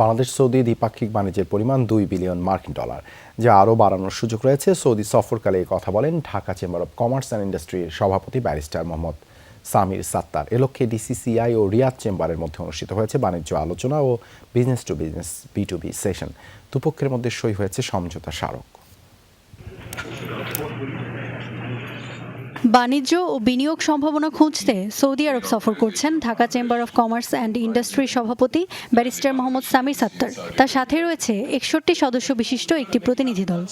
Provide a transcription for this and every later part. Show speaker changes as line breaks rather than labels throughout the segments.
Bangladesh, Saudi দ্বিপাক্ষিক বাণিজ্যের পরিমাণ দুই বিলিয়ন মার্কিন ডলার, যা আরও বাড়ানোর সুযোগ রয়েছে। সৌদি সফরকালে কথা বলেন Dhaka chamber of commerce and ইন্ডাস্ট্রির সভাপতি ব্যারিস্টার মোহাম্মদ সামির সাত্তার। এ লক্ষ্যে ডিসিসিআই ও রিয়াদ চেম্বারের মধ্যে অনুষ্ঠিত হয়েছে বাণিজ্য আলোচনা ও business to business B to B session. দুপক্ষের মধ্যে সই হয়েছে সমঝোতা স্মারক।
বাণিজ্য ও বিনিয়োগ সম্ভাবনা খুঁজতে সৌদি আরব সফর করছেন Dhaka chamber of commerce and ইন্ডাস্ট্রির সভাপতি ব্যারিস্টার মোহাম্মদ সামির সাত্তার তার সাথে রয়েছে একষট্টি সদস্য বিশিষ্ট একটি প্রতিনিধি দল.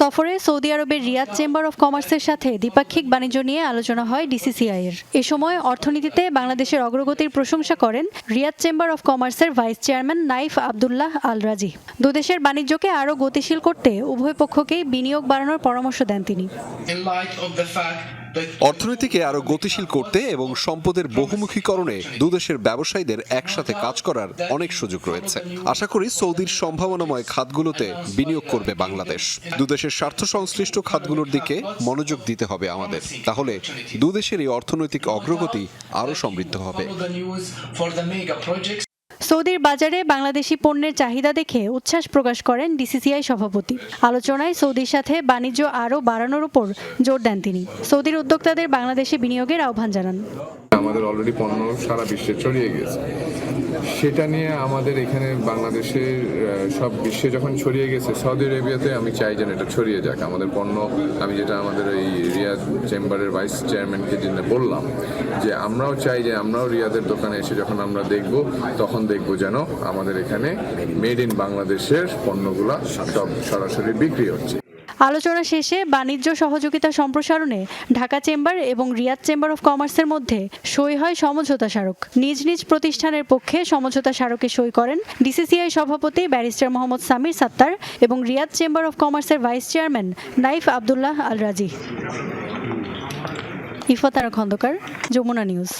সফরে সৌদি আরবের রিয়াদ চেম্বার অফ কমার্সের সাথে দ্বিপাক্ষিক বাণিজ্য নিয়ে আলোচনা হয় ডিসিসিআই এর। এ সময় অর্থনীতিতে বাংলাদেশের অগ্রগতির প্রশংসা করেন রিয়াদ চেম্বার অফ কমার্সের vice chairman Naif Abdullah Al Rajhi দুদেশের বাণিজ্যকে আরও গতিশীল করতে উভয় পক্ষকেই বিনিয়োগ বাড়ানোর পরামর্শ দেন তিনি।
অর্থনীতিকে আরও গতিশীল করতে এবং সম্পদের বহুমুখীকরণে দুদেশের ব্যবসায়ীদের একসাথে কাজ করার অনেক সুযোগ রয়েছে। আশা করি সৌদির সম্ভাবনাময় খাতগুলোতে বিনিয়োগ করবে বাংলাদেশ। দুদেশের স্বার্থ সংশ্লিষ্ট খাতগুলোর দিকে মনোযোগ দিতে হবে আমাদের। তাহলে দুদেশের এই অর্থনৈতিক অগ্রগতি আরও সমৃদ্ধ হবে।
সৌদির বাজারে বাংলাদেশি পণ্যের চাহিদা দেখে উচ্ছ্বাস প্রকাশ করেন ডিসিসিআই সভাপতি। আলোচনায় সৌদির সাথে বাণিজ্য আরও বাড়ানোর উপর জোর দেন তিনি। সৌদির উদ্যোক্তাদের বাংলাদেশে বিনিয়োগের আহ্বান জানান।
আমাদের অলরেডি পণ্য সারা বিশ্বে ছড়িয়ে গেছে। সেটা নিয়ে আমাদের এখানে বাংলাদেশের সব বিশ্বে যখন ছড়িয়ে গেছে, সৌদি আরবিয়াতে আমি চাই যেন এটা ছড়িয়ে যাক। আমাদের পণ্য, আমি যেটা আমাদের এই রিয়াদ চেম্বারের ভাইস চেয়ারম্যানকে জন্য বললাম, যে আমরাও চাই যে আমরাও রিয়াদের দোকানে এসে যখন আমরা দেখব, তখন দেখব যেন আমাদের এখানে মেড ইন বাংলাদেশের পণ্যগুলা সব সরাসরি বিক্রি হচ্ছে।
আলোচনা শেষে বাণিজ্য সহযোগিতা সম্প্রসারণে ঢাকা চেম্বার এবং রিয়াদ চেম্বার অফ কমার্সের মধ্যে সই হয় সমঝোতা স্মারক। নিজ নিজ প্রতিষ্ঠানের পক্ষে সমঝোতা স্মারকে সই করেন ডিসিসিআই সভাপতি ব্যারিস্টার মোহাম্মদ সামির সাত্তার এবং রিয়াদ চেম্বার অফ কমার্সের vice chairman Naif Abdullah Al Rajhi ইফাতারা Khandakar, Jamuna news.